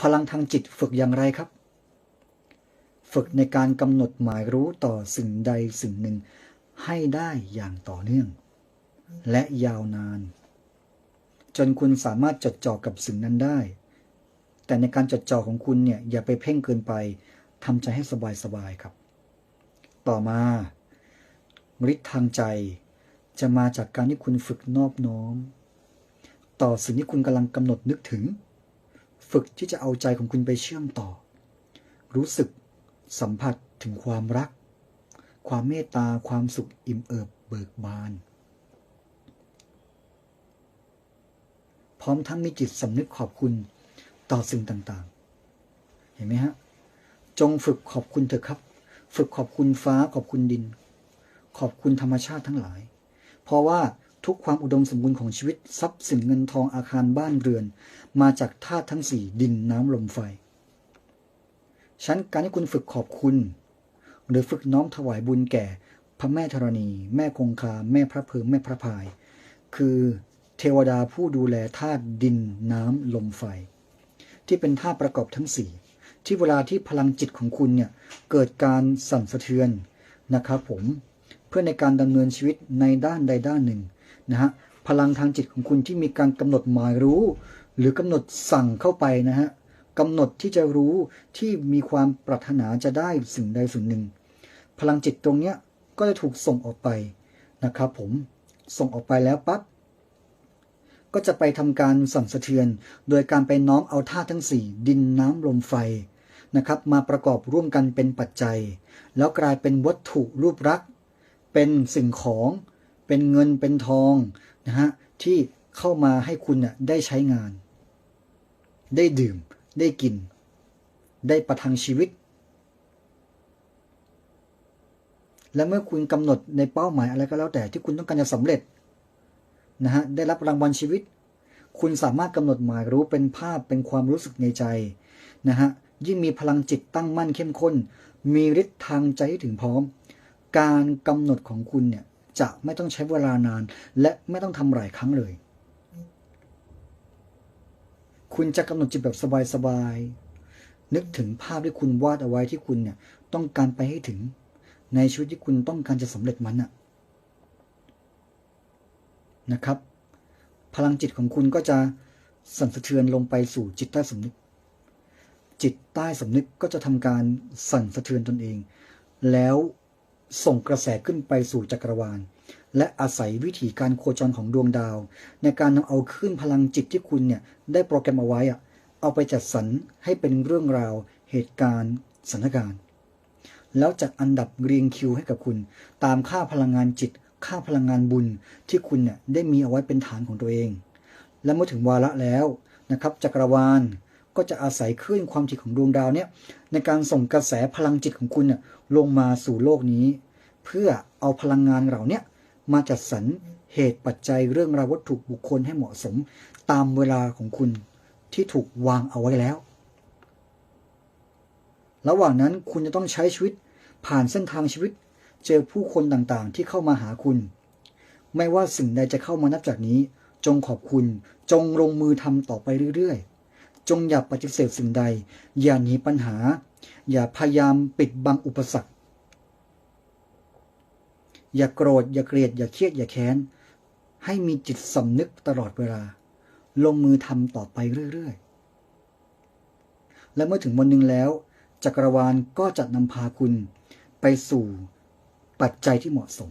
พลังทางจิตฝึกอย่างไรครับ ฝึกในการกำหนดหมายรู้ต่อสิ่งใดสิ่งหนึ่ง ให้ได้อย่างต่อเนื่อง และยาวนาน จนคุณสามารถจดจ่อกับสิ่งนั้นได้ แต่ในการจดจ่อของคุณเนี่ยอย่าไปเพ่งเกินไปทำใจให้สบายๆครับ ต่อมาฤทธิ์ทางใจจะมาจากการที่คุณฝึกนอบน้อม ต่อสิ่งที่คุณกำลังกำหนดนึกถึง ฝึกที่จะเอาใจของคุณไปเชื่อมต่อ รู้สึกสัมผัสถึงความรัก ความเมตตาความสุขอิ่มเอิบเบิกบาน พร้อมทั้งมีจิตสำนึกขอบคุณต่อสิ่งต่างๆ เห็นไหมฮะ จงฝึกขอบคุณเถอะครับ ฝึกขอบคุณฟ้าขอบคุณดิน ขอบคุณธรรมชาติทั้งหลาย เพราะว่า ทุกความอุดมสมบูรณ์ของชีวิตทรัพย์สินเงินทองอาคารบ้านเรือน มาจากธาตุทั้งสี่ดินน้ำลมไฟฉันการที่คุณฝึกขอบคุณ หรือฝึกน้อมถวายบุญแก่ พระแม่ธรณี แม่คงคา แม่พระเพิงแม่พระพาย คือเทวดาผู้ดูแลธาตุดินน้ำลมไฟ ที่เป็นธาตุประกอบทั้งสี่ที่เวลาที่พลังจิตของคุณเนี่ยเกิดการสั่นสะเทือนนะครับผมเพื่อในการดำเนินชีวิตในด้านใดด้านหนึ่ง นะฮะพลังทางจิตของคุณที่มีการกำหนดหมายรู้ หรือกำหนดสั่งเข้าไปนะฮะกำหนดที่จะรู้ที่มีความปรารถนาจะได้สิ่งใดสิ่งหนึ่ง พลังจิตตรงเนี้ยก็จะถูกส่งออกไปนะครับผมส่งออกไปแล้วปั๊บก็จะไปทำการสั่นสะเทือน โดยการไปน้อมเอาธาตุทั้งสี่ดินน้ำลมไฟนะครับมาประกอบร่วมกันเป็นปัจจัย แล้วกลายเป็นวัตถุรูปรักษ์ เป็นสิ่งของ เป็นเงินเป็นทองนะฮะที่เข้ามาให้คุณน่ะได้ใช้งาน ได้ดื่ม ได้กิน ได้ประทังชีวิต และเมื่อคุณกำหนดในเป้าหมายอะไรก็แล้วแต่ที่คุณต้องการจะสำเร็จนะฮะได้รับรางวัลชีวิต คุณสามารถกำหนดหมายรู้เป็นภาพเป็นความรู้สึกในใจนะฮะยิ่งมีพลังจิตตั้งมั่นเข้มข้น มีฤทธิ์ทางใจถึงพร้อม การกำหนดของคุณเนี่ย จะไม่ต้องใช้เวลานาน และไม่ต้องทำหลายครั้งเลย คุณจะกำหนดจิตแบบสบายๆ นึกถึงภาพที่คุณวาดเอาไว้ที่คุณเนี่ย ต้องการไปให้ถึง ในชีวิตที่คุณต้องการจะสำเร็จมันอะนะครับ พลังจิตของคุณก็จะสั่นสะเทือนลงไปสู่จิตใต้สำนึก จิตใต้สำนึกก็จะทำการสั่นสะเทือนตนเอง แล้ว ส่งกระแสขึ้นไปสู่จักรวาล และอาศัยวิธีการโคจรของดวงดาว ในการนำเอาขึ้นพลังจิตที่คุณเนี่ยได้โปรแกรมเอาไว้อะเอาไปจัดสรรให้เป็นเรื่องราว เหตุการณ์สถานการณ์ แล้วจัดอันดับเรียงคิวให้กับคุณ ตามค่าพลังงานจิต ค่าพลังงานบุญที่คุณเนี่ยได้มีเอาไว้เป็นฐานของตัวเอง และเมื่อถึงวาระแล้วนะครับจักรวาล ก็จะอาศัยคลื่นความจิตของดวงดาวเนี่ยในการส่งกระแสพลังจิตของคุณเนี่ยลงมาสู่โลกนี้ เพื่อเอาพลังงานเรานี่ยมาจัดสรรเหตุปัจจัยเรื่องราววัตถุบุคคลให้เหมาะสมตามเวลาของคุณที่ถูกวางเอาไว้แล้ว ระหว่างนั้นคุณจะต้องใช้ชีวิตผ่านเส้นทางชีวิต เจอผู้คนต่างๆ ที่เข้ามาหาคุณ ไม่ว่าสิ่งใดจะเข้ามานับจากนี้ จงขอบคุณ จงลงมือทำต่อไปเรื่อยๆ จงอย่าปฏิเสธสิ่งใด อย่าหนีปัญหา อย่าพยายามปิดบังอุปสรรค อย่าโกรธ อย่าเกลียด อย่าเครียด อย่าแค้น ให้มีจิตสำนึกตลอดเวลา ลงมือทำต่อไปเรื่อยๆ และเมื่อถึงวันหนึ่งแล้ว จักรวาลก็จะนำพาคุณไปสู่ปัจจัยที่เหมาะสม